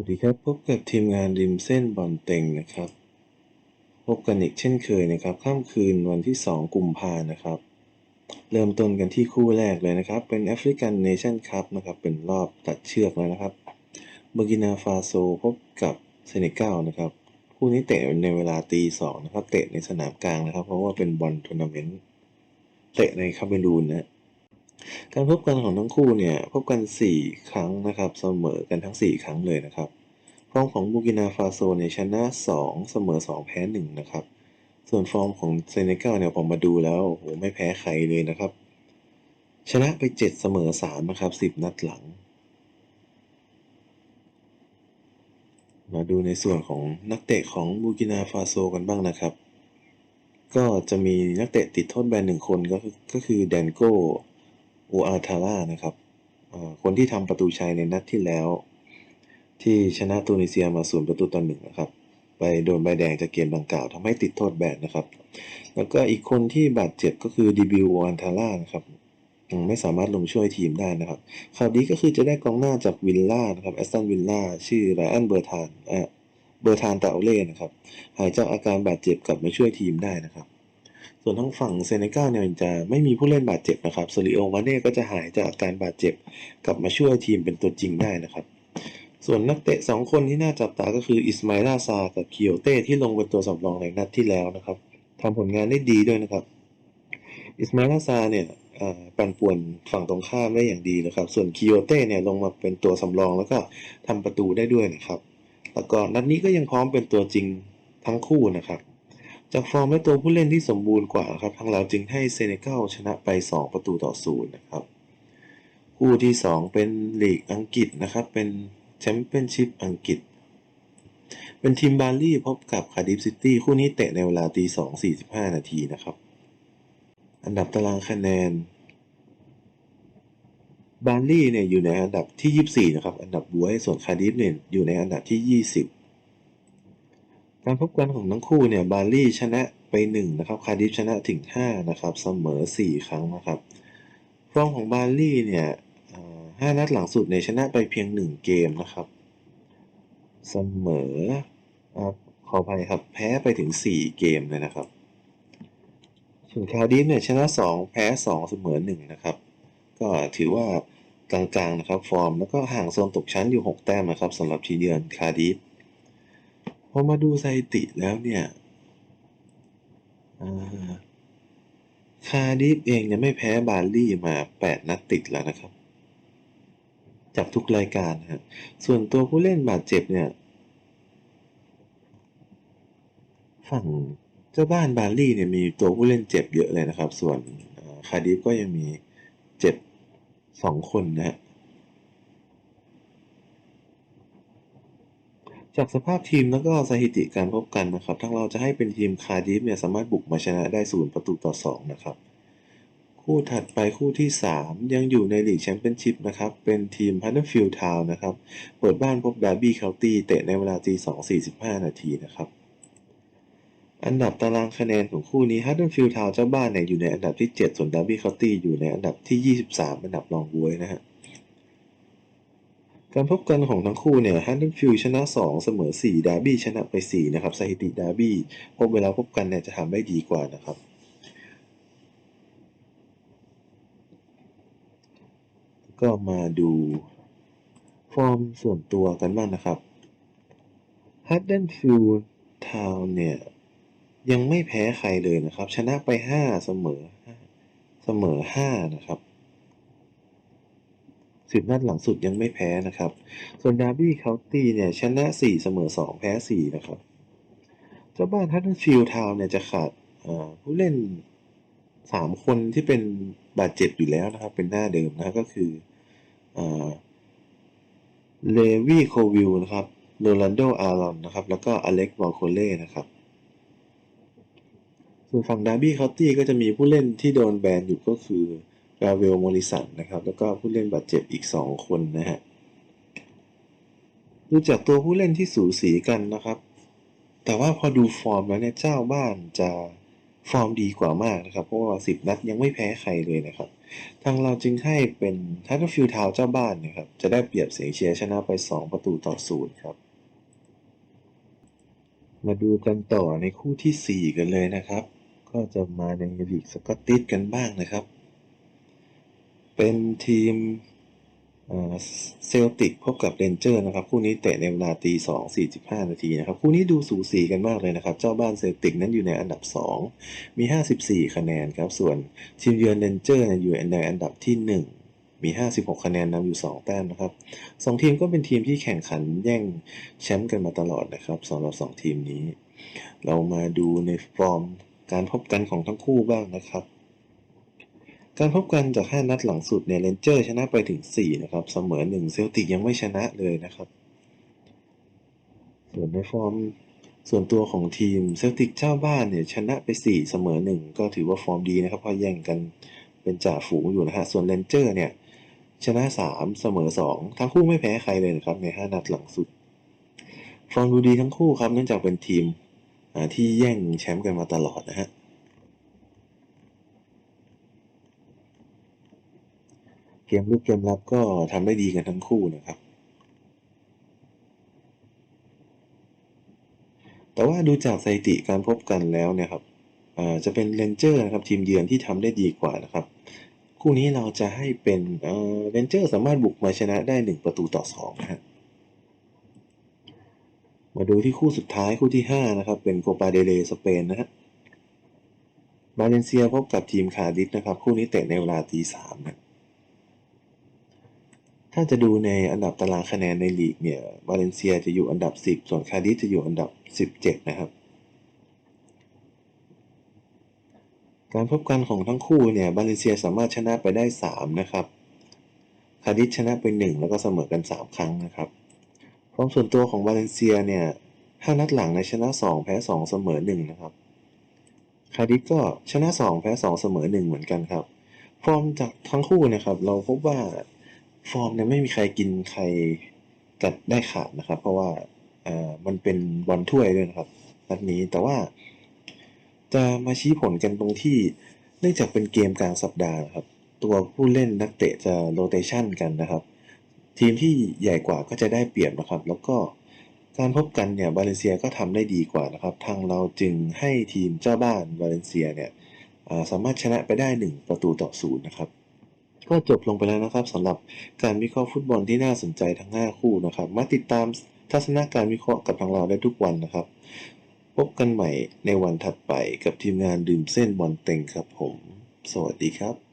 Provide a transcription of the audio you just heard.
วัสดีครับ พบกับทีมงานริมเส้นบอลเต็งนะครับ พบกันอีกเช่นเคยนะครับค่ำคืนวันที่ 2 กุมภานะครับ เริ่มต้นกันที่คู่แรกเลยนะครับ เป็นแอฟริกันเนชั่นคัพนะครับ เป็นรอบตัดเชือกแล้วนะครับเบอร์กินาฟาโซพบกับเซเนกัลนะครับคู่นี้เตะในเวลาตีสองนะครับ เตะในสนามกลางนะครับ เพราะว่าเป็นบอลทัวร์นาเมนต์เตะในคาเมรูนนะ การพบกันของทั้งคู่เนี่ยพบกัน 4 ครั้งนะครับเสมอกันทั้ง 4 ครั้งเลยนะครับฟอร์มของบูกินาฟาโซเนี่ยชนะ2 เสมอ 2 แพ้ 1 นะครับ ส่วนฟอร์มของเซเนกัลเนี่ยผมมาดูแล้วโอ้โหไม่แพ้ใครเลยนะครับ ชนะไป 7 เสมอ 3 นะครับ 10 นัดหลัง มาดูในส่วนของนักเตะของบูกินาฟาโซกันบ้างนะครับ ก็จะมีนักเตะติดโทษแบนหนึ่งคนก็คือแดนโก อูอาทาร่านะครับคนที่ทำประตูชัยในนัดที่แล้ว ที่ชนะตูนิเซียมาศูนย์ประตูต่อหนึ่งนะครับไปโดนใบแดงจากเกมดังกล่าวทำให้ติดโทษแบนนะครับ แล้วก็อีกคนที่บาดเจ็บก็คือดิบิวออาทาร่านะครับไม่สามารถลงช่วยทีมได้นะครับข่าวดีก็คือจะได้กองหน้าจากวิลล่านะครับแอสตันวิลล่าชื่อไรอันเบอร์ทานเอเบอร์ทานตาเอเล่นะครับ หายจากอาการบาดเจ็บกลับมาช่วยทีมได้นะครับ ส่วนทางฝั่งเซเนกัลเนี่ยจะไม่มีผู้เล่นบาดเจ็บนะครับซาริโอวาเน่ก็จะหายจากอาการบาดเจ็บ กลับมาช่วยทีมเป็นตัวจริงได้นะครับ ส่วนนักเตะ 2 คนที่น่าจับตาก็คืออิสมาลาซากับคิโอเต้ที่ลงเป็นตัวสำรองในนัดที่แล้วนะครับทำผลงานได้ดีด้วยนะครับ อิสมาลาซาเนี่ยปั่นป่วนฝั่งตรงข้ามได้อย่างดีนะครับ ส่วนคิโอเต้เนี่ยลงมาเป็นตัวสำรองแล้วก็ทำประตูได้ด้วยนะครับ แล้วก็นัดนี้ก็ยังพร้อมเป็นตัวจริงทั้งคู่นะครับ จากฟอร์มและตัวผู้เล่นที่สมบูรณ์กว่าครับทางเราจึงให้เซเนกัลชนะไป 2 ประตูต่อศูนย์นะครับ คู่ที่ 2 เป็นลีกอังกฤษนะครับ เป็นแชมเปี้ยนชิพอังกฤษ เป็นทีมบาร์ลี่พบกับคาดิฟซิตี้คู่นี้เตะในเวลาตีสองสี่สิบห้านาทีนะครับ อันดับตารางคะแนนบาร์ลี่เนี่ยอยู่ในอันดับที่ 24 นะครับ อันดับบวย ส่วนคาดิฟเนี่ยอยู่ในอันดับที่ 20 การพบกันของทั้งคู่เนี่ยบาร์ลี่ชนะไป1นะครับคาดิฟชนะถึง5นะครับเสมอ 4 ครั้งนะครับฟอร์มของบาร์ลี่เนี่ยห้านัดหลังสุดเนี่ยชนะไปเพียง 1 เกมนะครับ เสมออขออภัยครับแพ้ไปถึง 4 เกมเลยนะครับ ส่วนคาดิฟเนี่ยชนะ 2 แพ้ 2 เสมอ 1 นะครับ ก็ถือว่ากลางๆนะครับฟอร์มแล้วก็ห่างโซนตกชั้นอยู่ 6 แต้มนะครับสำหรับทีเยือนคาดิฟ พอมาดูสถิติแล้วเนี่ยคาดิฟเองเนี่ยไม่แพ้บาร์ลี่มา 8 นัดติดแล้วนะครับ จากทุกรายการนะครับส่วนตัวผู้เล่นบาดเจ็บเนี่ย ฝั่งเจ้าบ้านบาร์ลี่เนี่ยมีตัวผู้เล่นเจ็บเยอะเลยนะครับ ส่วนคาดิฟก็ยังมีเจ็บสองคนนะฮะ จากสภาพทีมแล้วก็สถิติการพบกันนะครับทั้งเราจะให้เป็นทีมคาร์ดิฟเนี่ยสามารถบุกมาชนะได้ศูนย์ประตูต่อ2นะครับคู่ถัดไปคู่ที่ 3 ยังอยู่ในลีกแชมเปี้ยนชิพนะครับเป็นทีมฮันเดอร์ฟิลด์ทาวน์นะครับเปิดบ้านพบดาร์บี้เคาน์ตี้เตะในเวลาตี2.45 นาทีนะครับอันดับตารางคะแนนของคู่นี้ฮันเดอร์ฟิลด์ทาวน์เจ้าบ้านเนี่ยอยู่ในอันดับที่ 7 ส่วนดาร์บี้เคาน์ตี้อยู่ในอันดับที่ 23 อันดับรองบวยนะฮะ การพบกันของทั้งคู่เนี่ยฮันเดนฟิลชนะ 2 เสมอ 4 ดาร์บี้ชนะไป 4 นะครับสถิติดาร์บี้พบเวลาพบกันเนี่ยจะทำได้ดีกว่านะครับก็มาดูฟอร์มส่วนตัวกันบ้างนะครับฮัตเดนฟิลทาวเนี่ย ยังไม่แพ้ใครเลยนะครับ ชนะไป 5 เสมอ เสมอ 5 นะครับ สิบนัดหลังสุดยังไม่แพ้นะครับ ส่วนดาร์บี้เคาน์ตี้เนี่ยชนะ 4 เสมอ 2 แพ้ 4 นะครับเจ้าบ้านฮัตเทอร์ฟิลด์ทาวน์เนี่ยจะขาดผู้เล่น 3 คนที่เป็นบาดเจ็บอยู่แล้วนะครับ เป็นหน้าเดิมนะก็คือเลวี่โควิลนะครับโรลันโดอารอนนะครับ แล้วก็อเล็กวอลโคเล่นะครับส่วนฝั่งดาร์บี้เคาน์ตี้ก็จะมีผู้เล่นที่โดนแบนอยู่ก็คือ กาเวลโมริสันนะครับ แล้วก็ผู้เล่นบาดเจ็บอีก 2 คนนะฮะดูจากตัวผู้เล่นที่สูสีกันนะครับ แต่ว่าพอดูฟอร์มแล้วเนี่ยเจ้าบ้านจะฟอร์มดีกว่ามากนะครับ เพราะว่า 10 นัดยังไม่แพ้ใครเลยนะครับ ทางเราจึงให้เป็นฮัตเตอร์ฟิลทาวเจ้าบ้านนะครับ จะได้เปรียบเสียงเชียร์ชนะไป 2 ประตูต่อศูนย์ครับ มาดูกันต่อในคู่ที่ 4 กันเลยนะครับ ก็จะมาในลีกสกอตติชกันบ้างนะครับ เป็นทีมเซลติกพบกับเรนเจอร์นะครับ คู่นี้เตะในเวลาตีสองสี่สิบห้านาทีนะครับ คู่นี้ดูสูสีกันมากเลยนะครับ เจ้าบ้านเซลติกนั้นอยู่ในอันดับ2มี54คะแนนครับ ส่วนทีมเยือนเรนเจอร์อยู่ในอันดับที่1มี56คะแนนนำอยู่2แต้มนะครับสองทีมก็เป็นทีมที่แข่งขันแย่งแชมป์กันมาตลอดนะครับสำหรับ2ทีมนี้ เรามาดูในฟอร์มการพบกันของทั้งคู่บ้างนะครับ การพบกันจาก 5 นัดหลังสุดเนี่ยเรนเจอร์ชนะไปถึง 4 นะครับ เสมอ 1 เซลติกยังไม่ชนะเลยนะครับ ส่วนในฟอร์มส่วนตัวของทีมเซลติกเจ้าบ้านเนี่ยชนะไป 4 เสมอ 1 ก็ถือว่าฟอร์มดีนะครับเพราะแย่งกันเป็นจ่าฝูงอยู่นะฮะส่วนเรนเจอร์เนี่ยชนะ 3 เสมอ 2 ทั้งคู่ไม่แพ้ใครเลยนะครับใน 5 นัดหลังสุด ฟอร์มดูดีทั้งคู่ครับเนื่องจากเป็นทีมที่แย่งแชมป์กันมาตลอดนะฮะ เกมลุกเกมรับก็ทำได้ดีกันทั้งคู่นะครับ แต่ว่าดูจากสถิติการพบกันแล้วเนี่ยครับจะเป็นเรนเจอร์นะครับทีมเยือนที่ทำได้ดีกว่านะครับ คู่นี้เราจะให้เป็นเรนเจอร์สามารถบุกมาชนะได้ 1 ประตูต่อ2นะฮะมาดูที่คู่สุดท้ายคู่ที่ 5 นะครับ เป็นโคปาเดเลสเปนนะฮะบาเลนเซียพบกับทีมคาดิสนะครับ คู่นี้เตะในเวลาตีสามนะ ถ้าจะดูในอันดับตารางคะแนนในลีกเนี่ยบาเลนเซียจะอยู่อันดับ 10 ส่วนคาดิสจะอยู่อันดับ 17 นะครับ การพบกันของทั้งคู่เนี่ยบาเลนเซียสามารถชนะไปได้ 3 นะครับ คาดิสชนะไป 1 แล้วก็เสมอกัน 3 ครั้งนะครับความส่วนตัวของบาเลนเซียเนี่ย5นัดหลังในชนะ 2 แพ้ 2 เสมอ 1 นะครับ คาดิสก็ชนะ 2 แพ้ 2 เสมอ 1 เหมือนกันครับ ฟอร์มจากทั้งคู่นะครับ เราพบว่า ฟอร์มเนี่ยไม่มีใครกินใครกัดได้ขาดนะครับ เพราะว่าอ่ามันเป็นบอลถ้วยด้วยนะครับนัดนี้แต่ว่า จะมาชี้ผลกันตรงที่เนื่องจากเป็นเกมกลางสัปดาห์นะครับ ตัวผู้เล่นนักเตะจะโรเตชันกันนะครับ ทีมที่ใหญ่กว่าก็จะได้เปรียบนะครับ แล้วก็การพบกันเนี่ยบาเลนเซียก็ทำได้ดีกว่านะครับ ทางเราจึงให้ทีมเจ้าบ้านบาเลนเซียเนี่ยสามารถชนะไปได้ 1 ประตูต่อศูนย์นะครับ ก็จบลงไปแล้วนะครับสำหรับการวิเคราะห์ฟุตบอลที่น่าสนใจทั้ง 5 คู่นะครับ มาติดตามทัศนการวิเคราะห์กับทางเราได้ทุกวันนะครับ พบกันใหม่ในวันถัดไปกับทีมงานดื่มเส้นบอลเต็งครับผม สวัสดีครับ